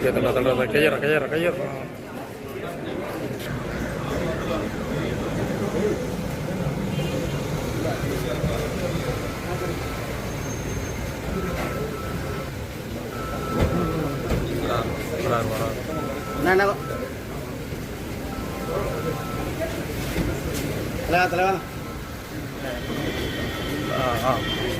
Tendrá, tendrá, tendrá. Que hierro, que hierro, que Levanta, ah. ah.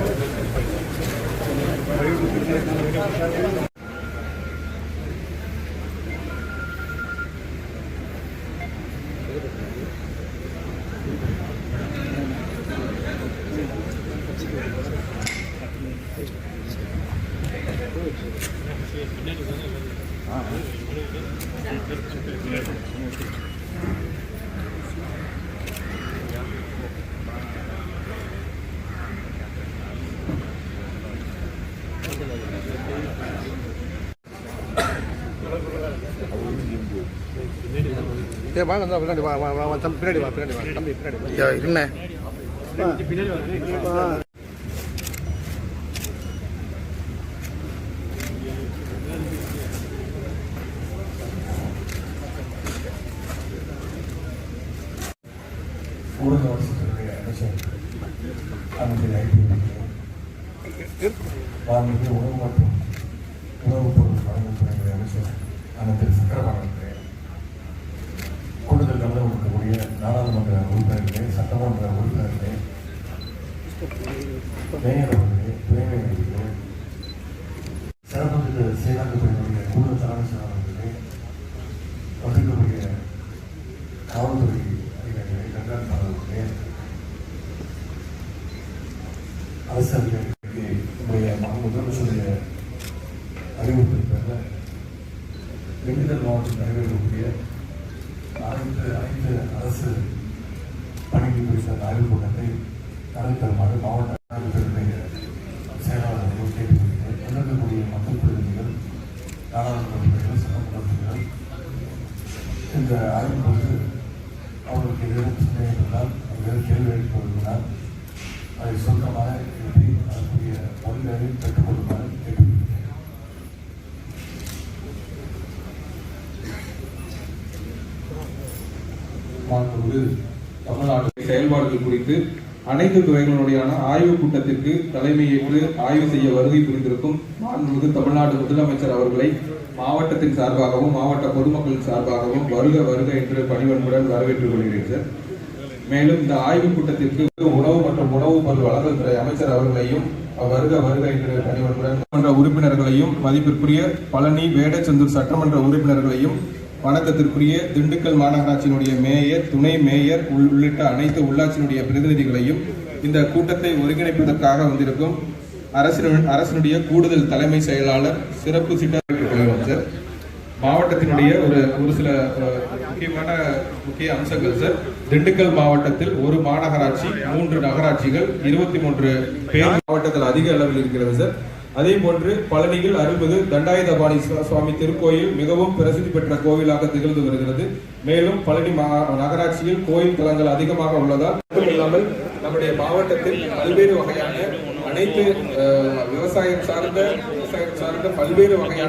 バイオリンピックの予約もできました。ஏ வாங்க இந்தா பின்னாடி வா வா வா வா, தம்பி பின்னாடி வா பின்னாடி வா தம்பி பின்னாடி வா என்ன ஆ. ஊரக வசதித்துறை அமைச்சர் அமைச்சர் ஐடி வால்மீகி உணவு மற்றும் உணவுப் பொருள் வழங்கும் துறை அமைச்சர் அமைச்சர் சக்கரபாணி இருக்கக்கூடிய நாடாளுமன்ற உறுப்பினர்களே சட்டமன்ற உறுப்பினர்களே மேயர் அவர்களே துணை மேயர் அவர்களே சிறப்பு செயலாக்கத்துறையினுடைய கூடுதல் தலைமை செயலாளர்களே வசிக்கக்கூடிய காவல்துறை அதிகாரிகளே கண்காணிப்பாளர்களே அரசு அதிகாரிகளுக்கு நம்முடைய முதலமைச்சருடைய அறிவுறுத்தல் பெற திண்டுக்கல் மாவட்டத்தில் நடைபெறக்கூடிய அனைத்து அனைத்து அரசு பணிகள் குறித்த அந்த ஆய்வுக் கூட்டத்தை நடத்தி தருமாறு மாவட்ட அதிகாரிகளுடைய செயலாளர்கள் கேட்டுக்கொள்கிறேன் வந்திருக்கக்கூடிய மக்கள் பிரதிநிதிகள் நாடாளுமன்ற உறுப்பினர்கள் சட்டமன்ற உறுப்பினர்கள் இந்த ஆய்வின் அவர்களுக்கு ஏதேனும் பிரச்சனை இருந்தால் அவர்கள் கேள்வி எழுப்பினால் அதை சுருக்கமாக எழுப்பி அதற்குரிய பதில்களை பெற்றுக்கொள்ளுமாறு கேட்டுக்கொள்கிறேன். மாண்புமிகு தமிழ்நாடு செயல்பாடுகள் குறித்து அனைத்து துறைகளுடையான ஆய்வுக் கூட்டத்திற்கு தலைமையேற்று ஆய்வு செய்ய வருகை புரிந்திருக்கும் மாண்புமிகு தமிழ்நாடு முதலமைச்சர் அவர்களை மாவட்டத்தின் சார்பாகவும் மாவட்ட பொதுமக்களின் சார்பாகவும் வருக வருக என்று பணிவன்புடன் வரவேற்றுக் கொள்கிறேன் சார். மேலும் இந்த ஆய்வுக் கூட்டத்திற்கு உணவு மற்றும் உணவு பொருள் வழங்கல் துறை அமைச்சர் அவர்களையும் வருக வருக என்று பணிவன்புடன் உறுப்பினர்களையும் மதிப்பிற்குரிய பழனி வேடச்சந்தூர் சட்டமன்ற உறுப்பினர்களையும் வணக்கத்திற்குரிய திண்டுக்கல் மாநகராட்சியினுடைய மேயர் துணை மேயர் உள்ளிட்ட அனைத்து உள்ளாட்சியினுடைய பிரதிநிதிகளையும் இந்த கூட்டத்தை ஒருங்கிணைப்பதற்காக வந்திருக்கும் அரசினு அரசினுடைய கூடுதல் தலைமை செயலாளர் சிறப்பு சிட்டர் சார் மாவட்டத்தினுடைய ஒரு ஒரு சில முக்கியமான முக்கிய அம்சங்கள் சார். திண்டுக்கல் மாவட்டத்தில் ஒரு மாநகராட்சி மூன்று நகராட்சிகள் இருபத்தி மூன்று பேர் மாவட்டத்தில் அதிக அளவில் இருக்கிறது சார். அதே போன்று பழனியில் அறுபது தண்டாயுதபாணி சுவாமி திருக்கோயில் மிகவும் பிரசித்தி பெற்ற கோவிலாக திகழ்ந்து வருகிறது. மேலும் பழனி நகராட்சியில் கோயில் தலங்கள் அதிகமாக உள்ளதால் இல்லாமல் நம்முடைய மாவட்டத்தில் பல்வேறு வகையான அனைத்து விவசாயம் சார்ந்த விவசாயம் சார்ந்த பல்வேறு வகையான